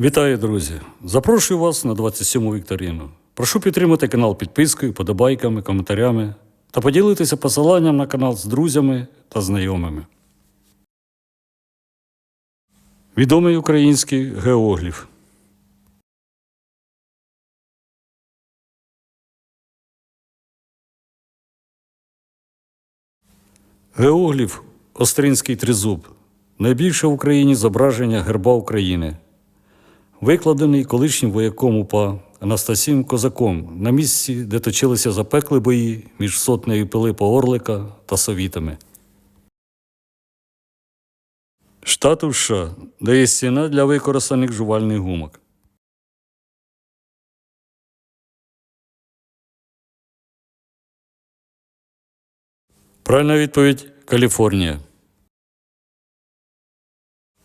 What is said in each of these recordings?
Вітаю, друзі! Запрошую вас на 27-му вікторину. Прошу підтримати канал підпискою, подобайками, коментарями та поділитися посиланням на канал з друзями та знайомими. Відомий український геогліф. Геогліф Остринський тризуб найбільше в Україні зображення герба України, викладений колишнім вояком УПА Анастасієм Козаком на місці, де точилися запекли бої між сотнею Пилипа Орлика та совітами. Штату США дає стіна для використаних жувальних гумок. Правильна відповідь Каліфорнія.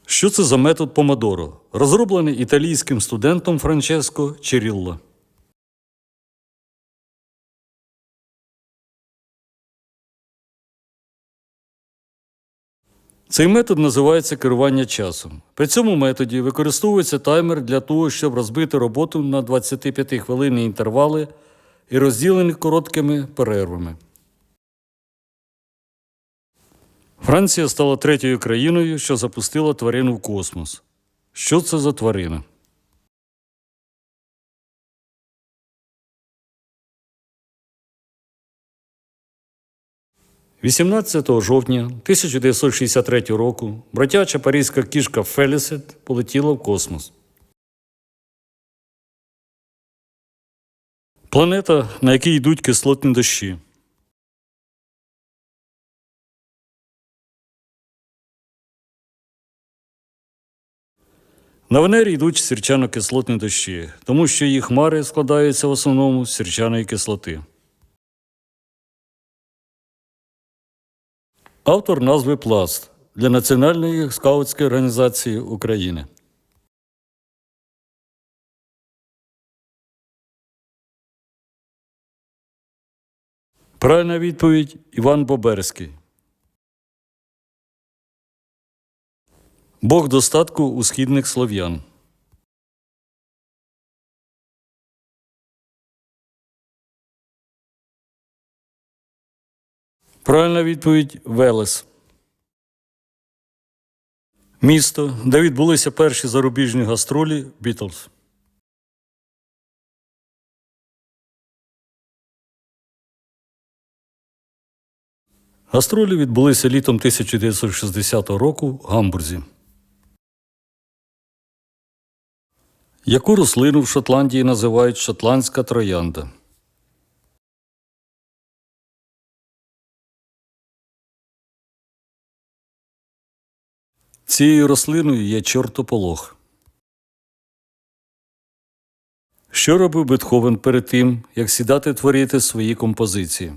Що це за метод помодоро, розроблений італійським студентом Франческо Черілло? Цей метод називається керування часом. При цьому методі використовується таймер для того, щоб розбити роботу на 25 хвилинні інтервали і розділені короткими перервами. Франція стала третьою країною, що запустила тварину в космос. Що це за тварина? – 18 жовтня 1963 року братяча паризька кішка Фелісет полетіла в космос. Планета, на якій йдуть кислотні дощі. На Венері йдуть сірчано-кислотні дощі, тому що їх хмари складаються в основному з сірчаної кислоти. Автор назви Пласт для Національної скаутської організації України. Правильна відповідь Іван Боберський. Бог достатку у східних слов'ян. Правильна відповідь Велес. Місто, де відбулися перші зарубіжні гастролі Бітлз. Гастролі відбулися літом 1960 року в Гамбурзі. Яку рослину в Шотландії називають шотландська троянда? Цією рослиною є чортополох. Що робив Бетховен перед тим, як сідати творити свої композиції?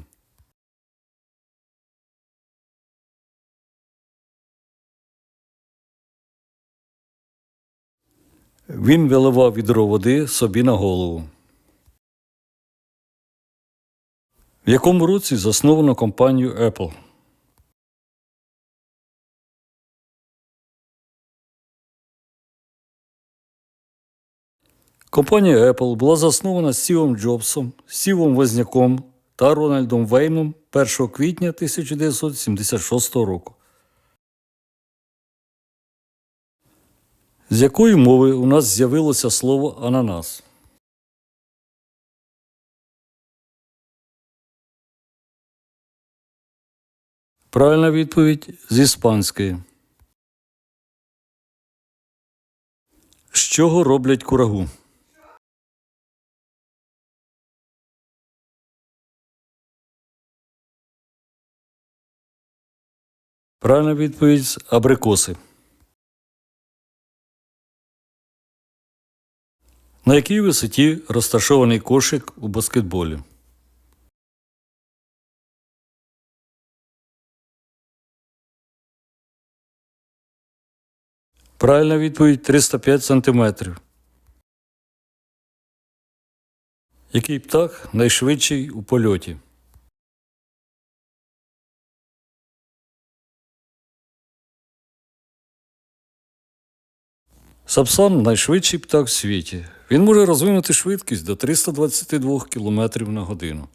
Він виливав відро води собі на голову. В якому році засновано компанію Apple? Компанія Apple була заснована Стівом Джобсом, Стівом Возняком та Рональдом Вейном 1 квітня 1976 року. З якої мови у нас з'явилося слово ананас? Правильна відповідь з іспанської. З чого роблять курагу? Правильна відповідь з абрикоси. На якій висоті розташований кошик у баскетболі? Правильна відповідь 305 см. Який птах найшвидший у польоті? Сапсан найшвидший птах в світі. Він може розвинути швидкість до 322 км на годину.